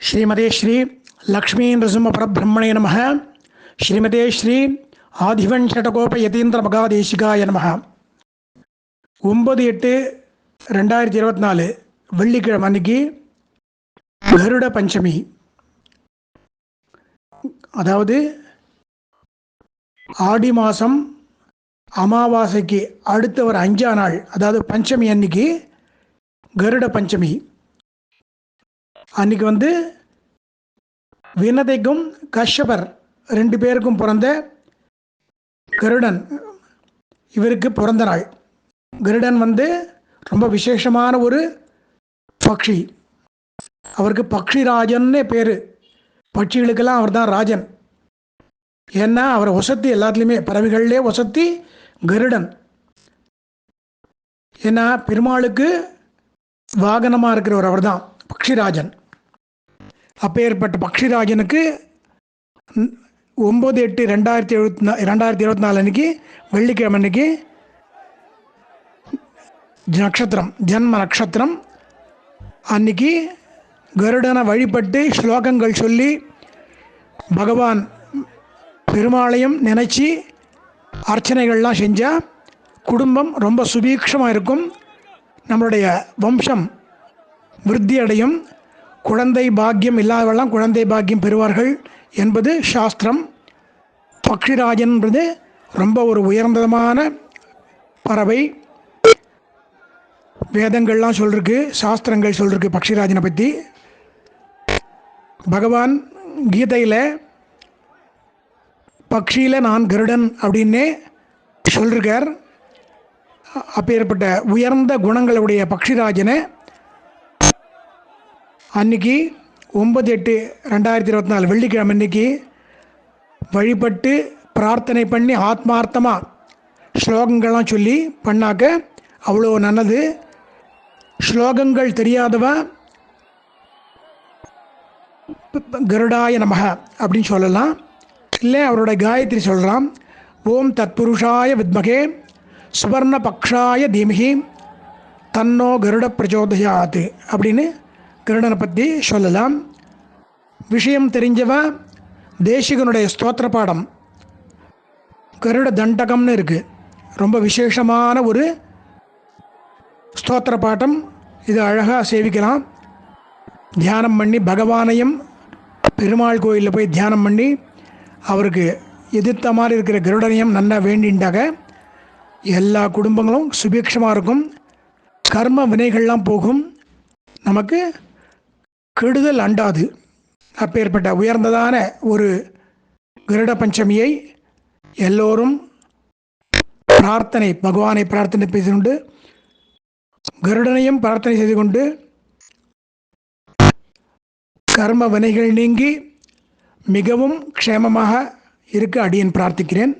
ஸ்ரீமதே ஸ்ரீ லக்ஷ்மீ நரசிம்ம பரபிரம்மணே நம. ஸ்ரீமதே ஸ்ரீ ஆதிவன் ஷடகோப யதீந்திர மகாதேசிகாய நம. ஒன்பது எட்டு ரெண்டாயிரத்தி இருபத்தி நாலு வெள்ளிக்கிழமை அன்னைக்கு கருட பஞ்சமி அதாவது ஆடி மாதம் அமாவாசைக்கு அடுத்த ஒரு அஞ்சா நாள் அதாவது பஞ்சமி அன்னைக்கு கருட பஞ்சமி அன்னைக்கு வந்து வினதைக்கும் கஷ்யபர் ரெண்டு பேருக்கும் பிறந்த கருடன் இவருக்கு பிறந்த நாள் கருடன் வந்து ரொம்ப விசேஷமான ஒரு பக்ஷி. அவருக்கு பக்ஷிராஜன்னே பேர். பட்சிகளுக்கெல்லாம் அவர் தான் ராஜன். ஏன்னா அவர் வசத்தி எல்லாத்துலேயுமே பறவைகள்லே வசத்தி கருடன். ஏன்னா பெருமாளுக்கு வாகனமாக இருக்கிறவர் அவர் தான் பக்ஷிராஜன். அப்பேற்பட்ட பக்ஷிராஜனுக்கு ஒம்பது எட்டு ரெண்டாயிரத்தி எழுபத்தி நா ரெண்டாயிரத்தி இருபத்தி நாலு அன்னைக்கு வெள்ளிக்கிழமை அன்னைக்கு நட்சத்திரம் ஜன்ம நட்சத்திரம். அன்னைக்கு கருடனை வழிபட்டு ஸ்லோகங்கள் சொல்லி பகவான் பெருமாளையும் நினச்சி அர்ச்சனைகள்லாம் செஞ்சால் குடும்பம் ரொம்ப சுபீக்ஷமாக இருக்கும். நம்மளுடைய வம்சம் விருத்தி அடையும் குழந்தை பாக்கியம் இல்லாதவெல்லாம் குழந்தை பாக்கியம் பெறுவார்கள் என்பது சாஸ்திரம். பக்ஷிராஜன்றது ரொம்ப ஒரு உயர்ந்ததமான பறவை. வேதங்கள்லாம் சொல்லிருக்கு சாஸ்திரங்கள் சொல்லிருக்கு பக்ஷிராஜனை பற்றி பகவான் கீதையில் பக்ஷியில் நான் கருடன் அப்படின்னே சொல்லிருக்கார் அப்பேற்பட்ட உயர்ந்த குணங்களுடைய பக்ஷிராஜனை அன்னைக்கு ஒன்பது எட்டு ரெண்டாயிரத்தி இருபத்தி நாலு வெள்ளிக்கிழமை அன்னைக்கு வழிபட்டு பிரார்த்தனை பண்ணி ஆத்மார்த்தமாக ஸ்லோகங்கள்லாம் சொல்லி பண்ணாக்க அவ்வளோ நல்லது. ஸ்லோகங்கள் தெரியாதவன் கருடாய நமக அப்படின்னு சொல்லலாம். இல்லை அவரோட காயத்ரி சொல்கிறான் ஓம் தத்புருஷாய வித்மகே சுவர்ண பக்ஷாய தீமகி தன்னோ கருட பிரச்சோதயாத் அப்படின்னு கருடனை பற்றி சொல்லலாம். விஷயம் தெரிஞ்சவன் தேசிகனுடைய ஸ்தோத்திர பாடம் கருட தண்டகம்னு இருக்குது ரொம்ப விசேஷமான ஒரு ஸ்தோத்திர பாட்டம் இது அழகாக சேவிக்கலாம். தியானம் பண்ணி பகவானையும் பெருமாள் கோயிலில் போய் தியானம் பண்ணி அவருக்கு எதிர்த்த மாதிரி இருக்கிற கருடனையும் நல்லா வேண்டின்றாக எல்லா குடும்பங்களும் சுபீட்சமாக இருக்கும். கர்ம வினைகள்லாம் போகும். நமக்கு கெடுதல் அண்டாது. அப்பேற்பட்ட உயர்ந்ததான ஒரு கருட பஞ்சமியை எல்லோரும் பிரார்த்தனை பகவானை பிரார்த்தனை செய்து கொண்டு கருடனையும் பிரார்த்தனை செய்து கொண்டு கர்ம வினைகள் நீங்கி மிகவும் க்ஷேமமாக இருக்க அடியேன் பிரார்த்திக்கிறேன்.